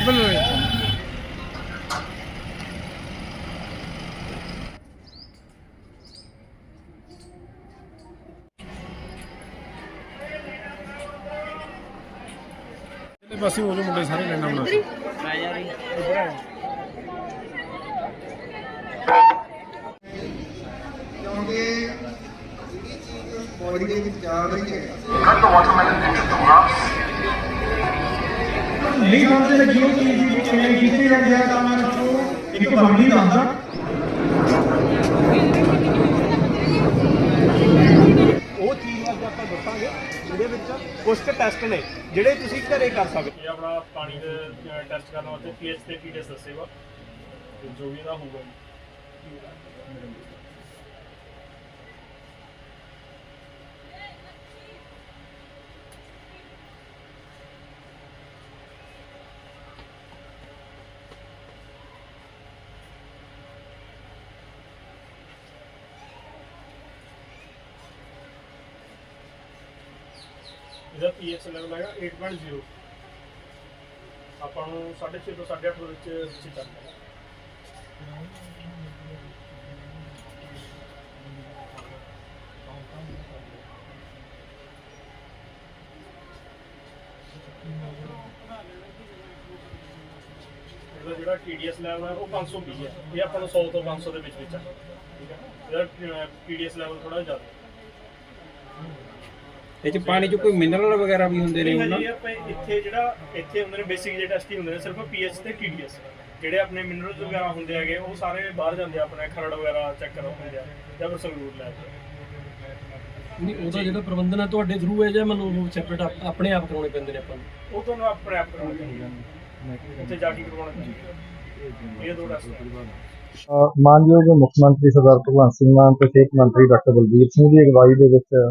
ਬਿਲਕੁਲ ਉਹ ਮੁੰਡੇ ਸਾਰੇ ਲੈਣਾ ਬਣਾ ਆ ਕਿਉਂਕਿ ਜਿਹੜੀ ਚੀਜ਼ ਬੋਡੀ ਦੇ ਵਿੱਚ ਜਾ ਰਹੀ ਹੈ ਕੱਟ ਵਾਟਰਮੈਲਨ ਦੇ ਟਮਾਟਰ ਨਹੀਂ ਸਮਝ ਲੱਗੀ ਉਹ ਚੀਜ਼ ਦੀ ਕਿਵੇਂ ਕੀਤੀ ਜਾਂਦੀ ਹੈ ਤਾਂ ਮੈਂ ਉਹ ਇੱਕ ਬੰਦੀ ਦੱਸਦਾ ਉਹ ਚੀਜ਼ ਅੱਜ ਆਪਾਂ ਦੱਸਾਂਗੇ ਜਿਹਦੇ ਵਿੱਚ ਕੁਝ ਟੈਸਟ ਨੇ ਜਿਹੜੇ ਤੁਸੀਂ ਘਰੇ ਕਰ ਸਕਦੇ। ਇਹ ਆਪਣਾ ਪਾਣੀ ਦਾ ਟੈਸਟ ਕਰਨ ਵਾਸਤੇ ਪੀਐਚ ਤੇ ਪੀਡੀਐਸ ਦੱਸੇਗਾ। ਜੋ ਵੀ ਇਹਦਾ ਹੋਊਗਾ। ਇਹਦਾ ਪੀਐਚ ਲੈਵਲ ਹੈਗਾ 8.0 ਆਪਾਂ ਨੂੰ 6.5 ਤੋਂ 8.5 ਦੇ ਵਿੱਚ ਵਿੱਚ ਚੱਲਦਾ ਹੈ। ਇਹਦਾ ਜਿਹੜਾ TDS ਲੈਵਲ ਹੈ ਉਹ 520 ਹੈ। ਇਹ ਆਪਾਂ ਨੂੰ 100 ਤੋਂ 500 ਦੇ ਵਿੱਚ ਵਿੱਚ ਹੈ ਠੀਕ ਹੈ ਇਹਦਾ TDS ਲੈਵਲ ਥੋੜਾ ਜ਼ਿਆਦਾ। ਇਹ ਚ ਪਾਣੀ ਚ ਕੋਈ ਮਿਨਰਲ ਵਗੈਰਾ ਵੀ ਹੁੰਦੇ ਨੇ ਉਹਨਾਂ? ਆਪਾਂ ਇੱਥੇ ਜਿਹੜਾ ਇੱਥੇ ਹੁੰਦੇ ਨੇ ਬੇਸਿਕ ਜਿਹੜੇ ਟੈਸਟ ਹੀ ਹੁੰਦੇ ਨੇ ਸਿਰਫ ਪੀਐਚ ਤੇ ਟੀਡੀਐਸ ਜਿਹੜੇ ਆਪਣੇ ਮਿਨਰਲਸ ਵਗੈਰਾ ਹੁੰਦੇ ਹੈਗੇ ਉਹ ਸਾਰੇ ਬਾਹਰ ਜਾਂਦੇ ਆ ਆਪਣੇ ਖਰੜ ਵਗੈਰਾ ਚੈੱਕ ਕਰੋ ਹੁੰਦੇ ਆ ਜਾਂ ਫਿਰ ਸੰਗਰੂਰ ਲੈ ਨਹੀਂ ਉਹਦਾ ਜਿਹੜਾ ਪ੍ਰਬੰਧਨ ਹੈ ਤੁਹਾਡੇ ਥਰੂ ਹੈ ਜਾਂ ਮੈਨੂੰ ਉਹ ਸੈਪਰੇਟ ਆਪਣੇ ਆਪ ਕਰਾਉਣੇ ਪੈਂਦੇ ਨੇ ਆਪਾਂ ਨੂੰ? ਉਹ ਤੁਹਾਨੂੰ ਆਪਣੇ ਆਪ ਕਰਵਾਉਣਾ ਚਾਹੀਦਾ ਉੱਥੇ ਜਾ ਕੇ ਕਰਵਾਉਣਾ ਚਾਹੀਦਾ ਇਹ ਦੋ ਟੈਸਟ ਮਾਨਯੋਗ ਮੁੱਖ ਮੰਤਰੀ ਸਰਦਾਰ ਭਗਵੰਤ ਸਿੰਘ ਮਾਨ ਤੇ ਸਿਹਤ ਮੰਤਰੀ ਡਾਕਟਰ ਬਲਬੀਰ ਸਿੰਘ ਦੀ ਅਗਵਾਈ ਦੇ ਵਿੱਚ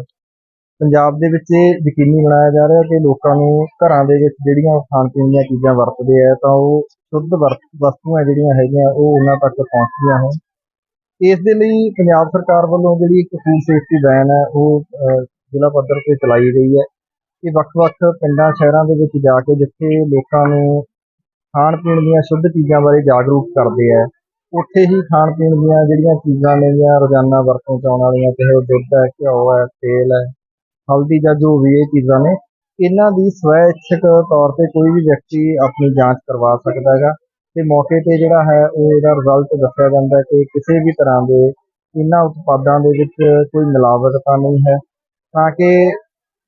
ਪੰਜਾਬ ਦੇ ਵਿੱਚ ਇਹ ਯਕੀਨੀ ਬਣਾਇਆ ਜਾ ਰਿਹਾ ਕਿ ਲੋਕਾਂ ਨੂੰ ਘਰਾਂ ਦੇ ਵਿੱਚ ਜਿਹੜੀਆਂ ਖਾਣ ਪੀਣ ਦੀਆਂ ਚੀਜ਼ਾਂ ਵਰਤਦੇ ਆ, ਤਾਂ ਉਹ ਸ਼ੁੱਧ ਵਰਤ, ਵਸਤੂਆਂ ਜਿਹੜੀਆਂ ਹੈਗੀਆਂ, ਉਹ ਉਹਨਾਂ ਤੱਕ ਪਹੁੰਚਦੀਆਂ ਹੋਣ। ਇਸ ਦੇ ਲਈ ਪੰਜਾਬ ਸਰਕਾਰ ਵੱਲੋਂ ਜਿਹੜੀ ਇੱਕ ਫੂਡ ਸੇਫਟੀ ਵੈਨ ਹੈ, ਉਹ ਜ਼ਿਲ੍ਹਾ ਪੱਧਰ ਤੇ ਚਲਾਈ ਗਈ ਹੈ। ਇਹ ਵੱਖ-ਵੱਖ ਪਿੰਡਾਂ, ਸ਼ਹਿਰਾਂ ਦੇ ਵਿੱਚ ਜਾ ਕੇ ਜਿੱਥੇ ਲੋਕਾਂ ਨੂੰ ਖਾਣ ਪੀਣ ਦੀਆਂ ਸ਼ੁੱਧ ਚੀਜ਼ਾਂ ਬਾਰੇ ਜਾਗਰੂਕ ਕਰਦੇ ਆ, ਉੱਥੇ ਹੀ ਖਾਣ ਪੀਣ ਦੀਆਂ ਜਿਹੜੀਆਂ ਚੀਜ਼ਾਂ ਨੇ ਨੇਗੀਆਂ ਰੋਜ਼ਾਨਾ ਵਰਤੋਂ ਚ ਆਉਣ ਵਾਲੀਆਂ, ਚਾਹੇ ਉਹ ਦੁੱਧ ਹੈ, ਘਿਓ ਹੈ, ਤੇਲ ਹੈ ਹਲਦੀ ਜਾਂ ਜੋ ਵੀ ਇਹ ਚੀਜ਼ਾਂ ਨੇ, ਇਹਨਾਂ ਦੀ ਸਵੈ ਇੱਛਕ ਤੌਰ ਤੇ ਕੋਈ ਵੀ ਵਿਅਕਤੀ ਆਪਣੀ ਜਾਂਚ ਕਰਵਾ ਸਕਦਾ ਹੈਗਾ। ਤੇ ਮੌਕੇ ਤੇ ਜਿਹੜਾ ਹੈ, ਉਹ ਇਹਦਾ ਰਿਜ਼ਲਟ ਦੱਸਿਆ ਜਾਂਦਾ ਕਿ ਕਿਸੇ ਵੀ ਤਰ੍ਹਾਂ ਦੇ ਇਹਨਾਂ ਉਤਪਾਦਾਂ ਦੇ ਵਿੱਚ ਕੋਈ ਮਿਲਾਵਟ ਤਾਂ ਨਹੀਂ ਹੈ। ਤਾਂ ਕਿ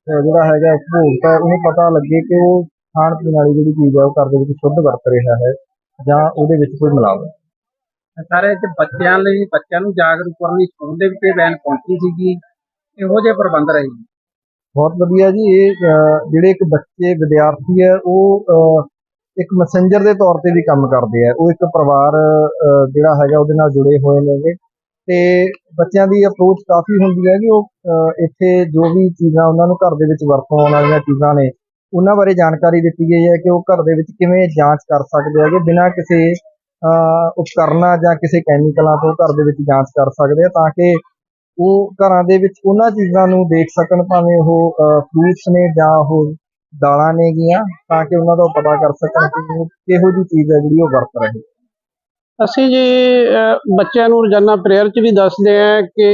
ਜਿਹੜਾ ਹੈਗਾ ਉਪਭੋਗਤਾ, ਉਹਨੂੰ ਪਤਾ ਲੱਗੇ ਕਿ ਉਹ ਖਾਣ ਪੀਣ ਵਾਲੀ ਜਿਹੜੀ ਚੀਜ਼ ਹੈ, ਉਹ ਘਰ ਦੇ ਵਿੱਚ ਸ਼ੁੱਧ ਵਰਤ ਰਿਹਾ ਹੈ ਜਾਂ ਉਹਦੇ ਵਿੱਚ ਕੋਈ ਮਿਲਾਵਟ। ਸਾਰੇ ਚ ਬੱਚਿਆਂ ਲਈ, ਬੱਚਿਆਂ ਨੂੰ ਜਾਗਰੂਕ ਕਰਨ ਲਈ ਸਕੂਲ ਦੇ ਵਿੱਚ ਵੈਨ ਪਹੁੰਚੀ ਸੀਗੀ। ਇਹੋ ਜਿਹੇ ਪ੍ਰਬੰਧ ਰਹੇ ਬਹੁਤ ਵਧੀਆ ਜੀ, ਇਹ ਜਿਹੜੇ ਇੱਕ ਬੱਚੇ, ਵਿਦਿਆਰਥੀ ਹੈ, ਉਹ ਇੱਕ ਮੈਸੇਂਜਰ ਦੇ ਤੌਰ ਤੇ ਵੀ ਕੰਮ ਕਰਦੇ ਆ। ਉਹ ਇੱਕ ਪਰਿਵਾਰ ਜਿਹੜਾ ਹੈਗਾ, ਉਹਦੇ ਨਾਲ ਜੁੜੇ ਹੋਏ ਨੇਗੇ। ਤੇ ਬੱਚਿਆਂ ਦੀ ਅਪਰੋਚ ਕਾਫੀ ਹੁੰਦੀ ਹੈ ਕਿ ਉਹ ਇੱਥੇ ਜੋ ਵੀ ਚੀਜ਼ਾਂ ਉਹਨਾਂ ਨੂੰ ਘਰ ਦੇ ਵਿੱਚ ਵਰਤੋਂ ਆਉਣ ਵਾਲੀਆਂ ਚੀਜ਼ਾਂ ਨੇ, ਉਹਨਾਂ ਬਾਰੇ ਜਾਣਕਾਰੀ ਦਿੱਤੀ ਗਈ ਹੈ ਕਿ ਉਹ ਘਰ ਦੇ ਵਿੱਚ ਕਿਵੇਂ ਜਾਂਚ ਕਰ ਸਕਦੇ ਹੈਗੇ। ਬਿਨਾਂ ਕਿਸੇ ਉਪਕਰਨਾਂ ਜਾਂ ਕਿਸੇ ਕੈਮੀਕਲਾਂ ਤੋਂ ਘਰ ਦੇ ਵਿੱਚ ਜਾਂਚ ਕਰ ਸਕਦੇ ਆ, ਤਾਂ ਕਿ ਉਹ ਘਰਾਂ ਦੇ ਵਿੱਚ ਉਹਨਾਂ ਚੀਜ਼ਾਂ ਨੂੰ ਦੇਖ ਸਕਣ, ਭਾਵੇਂ ਉਹ ਫਰੂਟਸ ਨੇ ਜਾਂ ਉਹ ਦਾਲਾਂ ਨੇ ਗੀਆਂ ਤਾਂ ਕਿ ਉਹਨਾਂ ਦਾ ਪਤਾ ਕਰ ਸਕਣ ਕਿ ਉਹ ਕਿਹੋ ਜਿਹੀ ਚੀਜ਼ ਹੈ ਜਿਹੜੀ ਉਹ ਵਰਤ ਰਹੇ। ਅਸੀਂ ਜੀ ਬੱਚਿਆਂ ਨੂੰ ਰੋਜ਼ਾਨਾ ਪ੍ਰੇਅਰ 'ਚ ਵੀ ਦੱਸਦੇ ਆ ਕਿ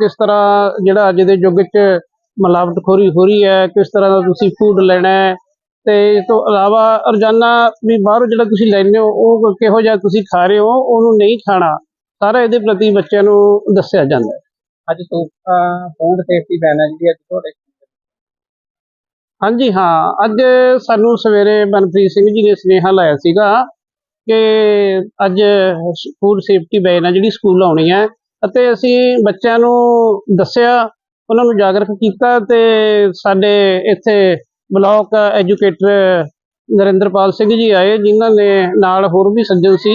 ਕਿਸ ਤਰ੍ਹਾਂ ਜਿਹੜਾ ਅੱਜ ਦੇ ਯੁੱਗ 'ਚ ਮਿਲਾਵਟਖੋਰੀ ਹੋ ਰਹੀ ਹੈ, ਕਿਸ ਤਰ੍ਹਾਂ ਦਾ ਤੁਸੀਂ ਫੂਡ ਲੈਣਾ ਹੈ। ਤੇ ਇਸ ਤੋਂ ਇਲਾਵਾ ਰੋਜ਼ਾਨਾ ਵੀ ਬਾਹਰੋਂ ਜਿਹੜਾ ਤੁਸੀਂ ਲੈਂਦੇ ਹੋ, ਉਹ ਕਿਹੋ ਜਿਹਾ ਤੁਸੀਂ ਖਾ ਰਹੇ ਹੋ, ਉਹਨੂੰ ਨਹੀਂ ਖਾਣਾ, ਸਾਰਾ ਇਹਦੇ ਪ੍ਰਤੀ ਬੱਚਿਆਂ ਨੂੰ ਦੱਸਿਆ ਜਾਂਦਾ ਹੈ। ਅੱਜ ਫੂਡ ਸੇਫਟੀ ਵੈਨ ਹੈ ਜਿਹੜੀ ਅੱਜ ਤੁਹਾਡੇ ਹਾਂਜੀ, ਹਾਂ, ਅੱਜ ਸਾਨੂੰ ਸਵੇਰੇ ਮਨਪ੍ਰੀਤ ਸਿੰਘ ਜੀ ਨੇ ਸੁਨੇਹਾ ਲਾਇਆ ਸੀਗਾ ਕਿ ਅੱਜ ਫੂਡ ਸੇਫਟੀ ਵੈਨ ਆ ਜਿਹੜੀ ਸਕੂਲ ਆਉਣੀ ਹੈ ਅਤੇ ਅਸੀਂ ਬੱਚਿਆਂ ਨੂੰ ਦੱਸਿਆ, ਉਹਨਾਂ ਨੂੰ ਜਾਗਰੂਕ ਕੀਤਾ ਤੇ ਸਾਡੇ ਇੱਥੇ ਬਲਾਕ ਐਜੂਕੇਟਰ ਨਰਿੰਦਰਪਾਲ ਸਿੰਘ ਜੀ ਆਏ, ਜਿਨ੍ਹਾਂ ਨੇ ਨਾਲ ਹੋਰ ਵੀ ਸੱਜਣ ਸੀ।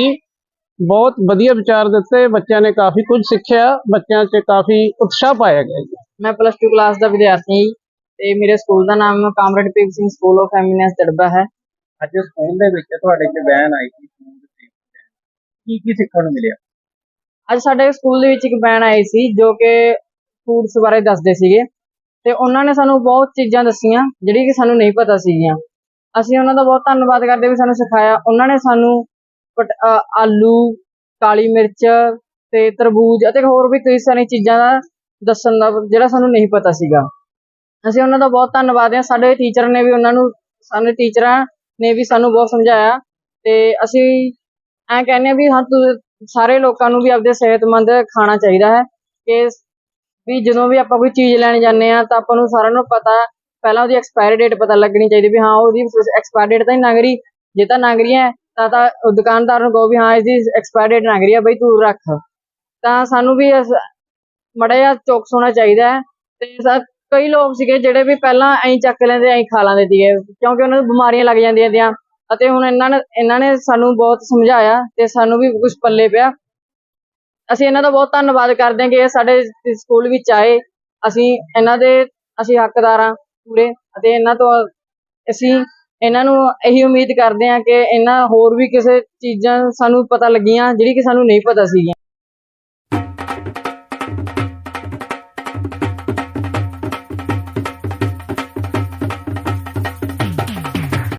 ਬਹੁਤ ਵਧੀਆ ਵਿਚਾਰ ਦਿੱਤੇ ਬੱਚਿਆਂ ਨੇ ਕਾਫੀ ਕੁਝ ਸਿੱਖਿਆ ਬੱਚਿਆਂ 'ਚ ਕਾਫੀ ਉਤਸ਼ਾਹ ਪਾਇਆ ਗਿਆ ਜੀ। ਮੈਂ ਪਲੱਸ 2 ਕਲਾਸ ਦਾ ਵਿਦਿਆਰਥੀ ਹਾਂ ਤੇ ਮੇਰੇ ਸਕੂਲ ਦਾ ਨਾਮ comrade ਪੀਪ Singh school of eminence Tarba ਹੈ। ਅੱਜ ਸਕੂਲ ਦੇ ਵਿੱਚ ਤੁਹਾਡੇ ਚ ਵੈਨ ਆਈ ਸੀ ਕੀ ਕੀ ਸਿੱਖਣ ਨੂੰ ਮਿਲਿਆ? ਅੱਜ ਸਾਡੇ ਸਕੂਲ ਦੇ ਵਿੱਚ ਇੱਕ ਬੈਨ ਆਈ ਸੀ ਜੋ ਕਿ ਫੂਡਸ ਬਾਰੇ ਦੱਸਦੇ ਸੀਗੇ। ਤੇ ਉਹਨਾਂ ਨੇ ਸਾਨੂੰ ਬਹੁਤ ਚੀਜ਼ਾਂ ਦੱਸੀਆਂ ਜਿਹੜੀ ਕਿ ਸਾਨੂੰ ਨਹੀਂ ਪਤਾ ਸੀਗੀਆਂ। ਅਸੀਂ ਉਹਨਾਂ ਦਾ ਬਹੁਤ ਧੰਨਵਾਦ ਕਰਦੇ ਵੀ ਸਾਨੂੰ ਸਿਖਾਇਆ। ਉਹਨਾਂ ਨੇ ਸਾਨੂੰ ਆਲੂ, ਕਾਲੀ ਮਿਰਚ ਤੇ ਤਰਬੂਜ ਅਤੇ ਹੋਰ ਵੀ ਕਈ ਸਾਰੀਆਂ ਚੀਜ਼ਾਂ ਦਾ ਦੱਸਣ ਦਾ ਜਿਹੜਾ ਸਾਨੂੰ ਨਹੀਂ ਪਤਾ ਸੀਗਾ। ਅਸੀਂ ਉਹਨਾਂ ਦਾ ਬਹੁਤ ਧੰਨਵਾਦ ਹਾਂ। ਸਾਡੇ ਟੀਚਰ ਨੇ ਵੀ ਉਹਨਾਂ ਨੂੰ ਸਾਨੂੰ ਟੀਚਰਾਂ ਨੇ ਵੀ ਸਾਨੂੰ ਬਹੁਤ ਸਮਝਾਇਆ ਤੇ ਅਸੀਂ ਐਂ ਕਹਿੰਦੇ ਆ ਵੀ ਹਾਂ ਤੁਸੀਂ ਸਾਰੇ ਲੋਕਾਂ ਨੂੰ ਵੀ ਆਪਦੇ ਸਿਹਤਮੰਦ ਖਾਣਾ ਚਾਹੀਦਾ ਹੈ ਕਿ ਵੀ ਜਦੋਂ ਵੀ ਆਪਾਂ ਕੋਈ ਚੀਜ਼ ਲੈਣ ਜਾਂਦੇ ਆ ਤਾਂ ਆਪਾਂ ਨੂੰ ਸਾਰਿਆਂ ਨੂੰ ਪਤਾ, ਪਹਿਲਾਂ ਉਹਦੀ ਐਕਸਪਾਇਰੀ ਡੇਟ ਪਤਾ ਲੱਗਣੀ ਚਾਹੀਦੀ ਵੀ ਹਾਂ ਉਹਦੀ ਐਕਸਪਾਇਰੀ ਡੇਟ ਤਾਂ ਨਹੀਂ ਲੰਘ ਰਹੀ ਜੇ ਤਾਂ ਲੰਘ ਰਹੀ ਹੈ ਤਾਂ ਤਾਂ ਉਹ ਦੁਕਾਨਦਾਰ ਨੂੰ ਕਹੋ ਵੀ ਹਾਂ, ਇਹਦੀ ਐਕਸਪਾਇਰੀ ਡੇਟ ਲੰਘ ਰਹੀ ਹੈ ਬਈ ਤੂੰ ਰੱਖ। ਤਾਂ ਸਾਨੂੰ ਵੀ ਮੜਾ ਜਿਹਾ ਚੌਕਸ ਹੋਣਾ ਚਾਹੀਦਾ ਹੈ ਤੇ ਸਾ- ਕਈ ਲੋਕ ਸੀਗੇ ਜਿਹੜੇ ਵੀ ਪਹਿਲਾਂ ਐਂ ਚੱਕ ਲੈਂਦੇ, ਐਂ ਖਾ ਲੈਂਦੇ ਸੀਗੇ, ਕਿਉਂਕਿ ਉਹਨਾਂ ਨੂੰ ਬਿਮਾਰੀਆਂ ਲੱਗ ਜਾਂਦੀਆਂ ਤੀਆਂ ਅਤੇ ਹੁਣ ਇਹਨਾਂ ਨੇ ਇਹਨਾਂ ਨੇ ਸਾਨੂੰ ਬਹੁਤ ਸਮਝਾਇਆ ਤੇ ਸਾਨੂੰ ਵੀ ਕੁਝ ਪੱਲੇ ਪਿਆ। ਅਸੀਂ ਇਹਨਾਂ ਦਾ ਬਹੁਤ ਧੰਨਵਾਦ ਕਰਦੇ ਹਾਂ ਕਿ ਇਹ ਸਾਡੇ ਸਕੂਲ ਵਿੱਚ ਆਏ। ਅਸੀਂ ਇਹਨਾਂ ਦੇ, ਅਸੀਂ ਹੱਕਦਾਰ ਹਾਂ ਪੂਰੇ ਅਤੇ ਇਹਨਾਂ ਤੋਂ ਅਸੀਂ ਇਹਨਾਂ ਨੂੰ ਇਹੀ ਉਮੀਦ ਕਰਦੇ ਹਾਂ ਕਿ ਇਹਨਾਂ ਹੋਰ ਵੀ ਕਿਸੇ ਚੀਜ਼ਾਂ ਸਾਨੂੰ ਪਤਾ ਲੱਗੀਆਂ, ਜਿਹੜੀ ਕਿ ਸਾਨੂੰ ਨਹੀਂ ਪਤਾ ਸੀਗੀਆਂ।